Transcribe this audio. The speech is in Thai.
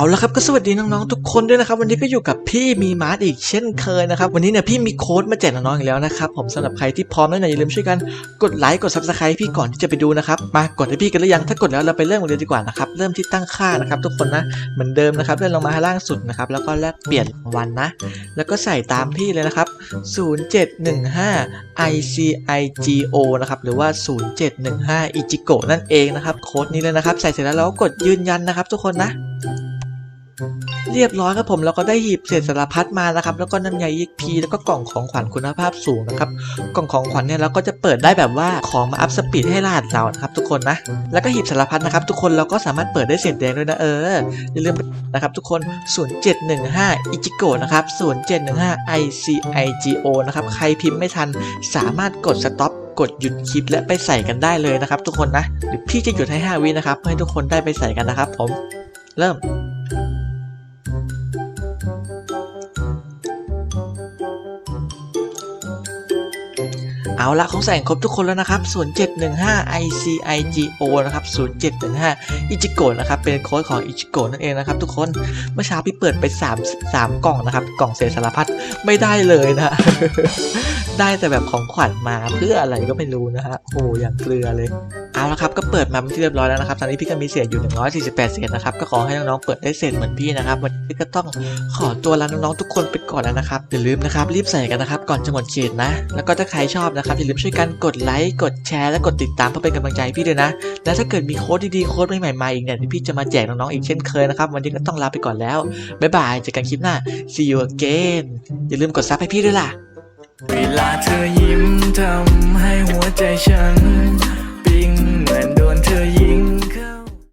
เอาละครับก็สวัสดีน้องๆทุกคนด้วยนะครับ วันนี้ก็อยู่กับพี่มีมาร์ทอีกเช่นเคยนะครับ วันนี้เนี่ยพี่มีโค้ดมาแจกน้องๆอีกแล้วนะครับผมสำหรับใครที่พร้อมแล้วเนี่ยอย่าลืมช่วยกันกดไลค์กดซับสไครต์พี่ก่อนที่จะไปดูนะครับมากดให้พี่กันหรือยังถ้ากดแล้วเราไปเริ่มกันเลยดีกว่านะครับเริ่มที่ตั้งค่านะครับ ทุกคนนะเหมือนเดิมนะครับเลื่อนลงมาให้ล่างสุดนะครับแล้วก็แลกเปลี่ยนวันนะ แล้วก็ใส่ตามพี่เลยนะครับ 0715 ICIGO นะครับหรือว่า 0715 Ichigo นั่นเองนะครับโค้ดนี้เลยนะครับใส่เสร็จแล้วเราก็กดยืนยันนะครับ ทุกคนนะ เรียบร้อยครับผมเราก็ได้หีบเศษสารพัดมานะครับ แล้วก็น้ำยา EXP แล้วก็กล่องของขวัญคุณภาพสูงนะครับ กล่องของขวัญเนี่ยเราก็จะเปิดได้แบบว่าของมาอัพสปีดให้รหัสเรานะครับทุกคนนะ แล้วก็หีบสารพัดนะครับ ทุกคนเราก็สามารถเปิดได้เศษแดงด้วยนะเอออย่าลืมนะครับทุกคน 0715 Ichigo นะครับ 0715 ICIGO นะครับใครพิมพ์ไม่ทันสามารถกด stop กดหยุดคลิปและไปใส่กันได้เลยนะครับ ทุกคนนะหรือพี่จะหยุดให้ 5 วินะครับเพื่อให้ทุกคนได้ไปใส่กันนะครับ ผมเริ่ม เอาละของใส่ครบทุกคนแล้วนะครับ 0715 ICIGO นะครับ 0715 Ichigo นะครับ เป็นโค้ดของ Ichigo นั่นเองนะครับทุกคน เมื่อเช้าพี่เปิดไป 3 3 กล่องนะครับ กล่องเศษสารพัดไม่ได้เลยนะ ได้แต่แบบของขวัญมาเพื่ออะไรก็ไม่รู้นะฮะ โอ้อย่างเกลือเลย เอาละครับก็เปิดมาเป็นที่เรียบร้อยแล้วนะครับตอนนี้พี่ก็มีเศษอยู่ 148 เศษนะครับก็ขอให้น้องๆเปิดได้เศษเหมือนพี่นะครับวันนี้ก็ต้องขอตัวลาน้องๆทุกคนไปก่อนแล้วนะครับอย่าลืมนะครับรีบใส่กันนะครับก่อนจะหมดเขตนะ แล้วก็ถ้าใครชอบนะครับอย่าลืมช่วยกันกดไลค์กดแชร์และกดติดตามเพื่อเป็นกำลังใจพี่ด้วยนะ และถ้าเกิดมีโค้ดดีๆโค้ดใหม่ๆมาอีกเนี่ยพี่จะมาแจกน้องๆอีกเช่นเคยนะครับวันนี้ก็ต้องลาไปก่อนแล้วบ๊ายบายเจอกันคลิปหน้า see you again อย่าลืมกดซับให้พี่ด้วยล่ะเวลาเธอยิ้มทำให้หัวใจฉัน